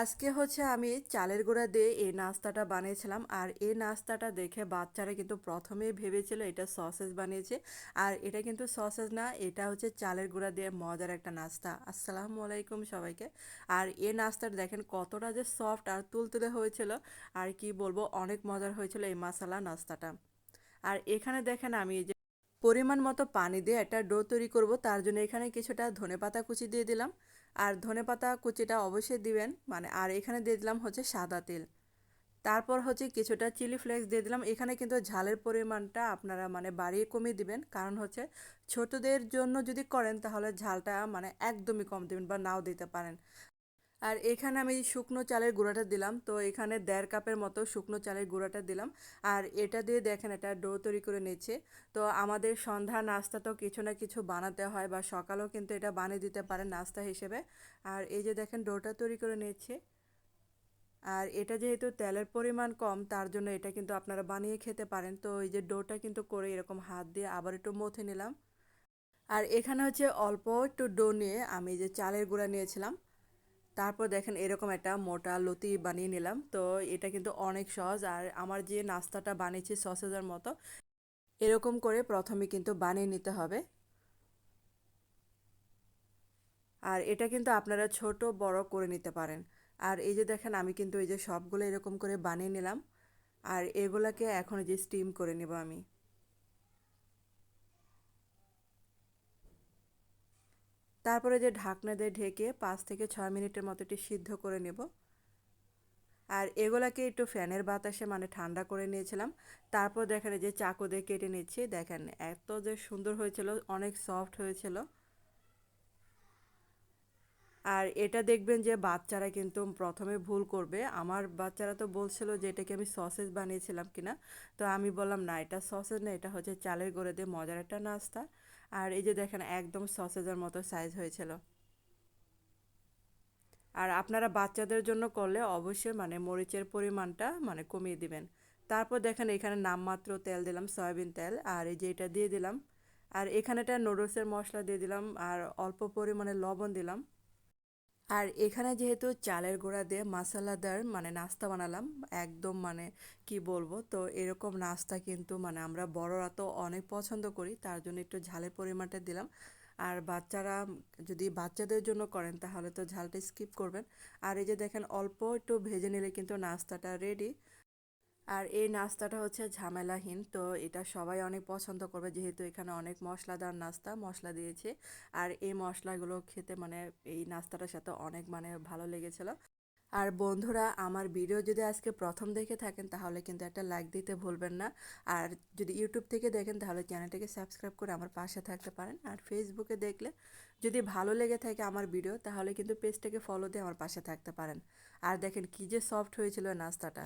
আজকে হচ্ছে আমি চালের গুঁড়া দিয়ে এই নাস্তাটা বানিয়েছিলাম আর এই নাস্তাটা দেখে বাচ্চারা কিন্তু প্রথমেই ভেবেছিল এটা সসেজ বানিয়েছে। আর এটা কিন্তু সসেজ না, এটা হচ্ছে চালের গুঁড়া দিয়ে মজার একটা নাস্তা। আসসালামু আলাইকুম সবাইকে। আর এই নাস্তাটা দেখেন কতটা যে সফট আর তুলতুলে হয়েছিল আর কি বলব, অনেক মজার হয়েছিল এই মশালা নাস্তাটা। আর এখানে দেখেন আমি যে পরিমাণ মতো পানি দিয়ে একটা ডো তৈরি করব, তার জন্য এখানে কিছুটা ধনেপাতা কুচি দিয়ে দিলাম। আর ধনেপাতা কুচিটা অবশ্যই দিবেন মানে আর এখানে দিয়ে দিলাম হচ্ছে সাদা তেল। তারপর হচ্ছে কিছুটা চিলি ফ্লেক্স দিয়ে দিলাম। এখানে কিন্তু ঝালের পরিমাণটা আপনারা মানে বাড়িয়ে কমিয়ে দিবেন। কারণ হচ্ছে ছোটদের জন্য যদি করেন তাহলে ঝালটা মানে একদমই কম দেবেন বা নাও দিতে পারেন। আর এখানে আমি শুকনো চালের গুঁড়াটা দিলাম। তো এখানে দেড় কাপের মতো শুকনো চালের গুঁড়াটা দিলাম। আর এটা দিয়ে দেখেন, এটা ডো তৈরি করে নিচ্ছে। তো আমাদের সন্ধ্যা নাস্তা তো কিছু না কিছু বানাতে হয় বা সকালেও কিন্তু এটা বানিয়ে দিতে পারেন নাস্তা হিসেবে। আর এই যে দেখেন, ডোটা তৈরি করে নিচ্ছে। আর এটা যেহেতু তেলের পরিমাণ কম, তার জন্য এটা কিন্তু আপনারা বানিয়ে খেতে পারেন। তো এই যে ডোটা কিন্তু করে এরকম হাত দিয়ে আবার একটু মথে নিলাম। আর এখানে হচ্ছে অল্প একটু ডো নিয়ে আমি যে চালের গুঁড়া নিয়েছিলাম তারপর দেখেন এরকম একটা মোটা লতি বানিয়ে নিলাম। তো এটা কিন্তু অনেক সহজ। আর আমার যে নাস্তাটা বানিয়েছি সসেজের মতো, এরকম করে প্রথমে কিন্তু বানিয়ে নিতে হবে। আর এটা কিন্তু আপনারা ছোট, বড় করে নিতে পারেন। আর এই যে দেখেন, আমি কিন্তু এই যে সবগুলো এরকম করে বানিয়ে নিলাম। আর এগুলাকে এখন যে স্টিম করে নেব আমি। তারপরে যে ঢাকনা দিয়ে ঢেকে পাঁচ থেকে ছয় মিনিটের মতো এটি সিদ্ধ করে নেব। আর এগুলাকে একটু ফ্যানের বাতাসে মানে ঠান্ডা করে নিয়েছিলাম। তারপর দেখেন যে চাকু দিয়ে কেটে নিচ্ছি। দেখেন এত যে সুন্দর হয়েছিল, অনেক সফট হয়েছিল। আর এটা দেখবেন যে বাচ্চারা কিন্তু প্রথমে ভুল করবে। আমার বাচ্চারা তো বলছিল যে এটাকে আমি সসেজ বানিয়েছিলাম কিনা। তো আমি বললাম, না, এটা সসেজ না, এটা হচ্ছে চালের গুঁড়ো দিয়ে মজার একটা নাস্তা। আর এই যে দেখেন, একদম সসেজের মতো সাইজ হয়েছিল। আর আপনারা বাচ্চাদের জন্য করলে অবশ্যই মানে মরিচের পরিমাণটা মানে কমিয়ে দিবেন। তারপর দেখেন, এখানে নামমাত্র তেল দিলাম, সয়াবিন তেল, আর এই যে এটা দিয়ে দিলাম। আর এখানেটা নুডলসের মশলা দিয়ে দিলাম, আর অল্প পরিমাণে লবণ দিলাম। আর এখানে যেহেতু চালের গোড়া দিয়ে মশলাদার মানে নাস্তা বানালাম, একদম মানে কি বলব, তো এরকম নাস্তা কিন্তু মানে আমরা বড়রা তো অনেক পছন্দ করি, তার জন্য একটু ঝালের পরিমাণটা দিলাম। আর বাচ্চারা যদি বাচ্চাদের জন্য করেন, তাহলে তো ঝালটা স্কিপ করবেন। আর এই যে দেখেন, অল্প একটু ভেজে নিলে কিন্তু নাস্তাটা রেডি আর এই নাস্তাটা হচ্ছে ঝামেলাহীন, তো এটা সবাই অনেক পছন্দ করবে যেহেতু এখানে অনেক মশলাদার নাস্তা, মশলা দিয়েছে। আর এই মশলাগুলো খেতে মানে এই নাস্তাটার সাথে অনেক মানে ভালো লেগেছিলো। আর বন্ধুরা, আমার ভিডিও যদি আজকে প্রথম দেখে থাকেন, তাহলে কিন্তু একটা লাইক দিতে ভুলবেন না। আর যদি ইউটিউব থেকে দেখেন, তাহলে চ্যানেলটাকে সাবস্ক্রাইব করে আমার পাশে থাকতে পারেন। আর ফেসবুকে দেখলে যদি ভালো লেগে থাকে আমার ভিডিও, তাহলে কিন্তু পেজটাকে ফলো দিয়ে আমার পাশে থাকতে পারেন। আর দেখেন কী যে সফট হয়েছিল নাস্তাটা।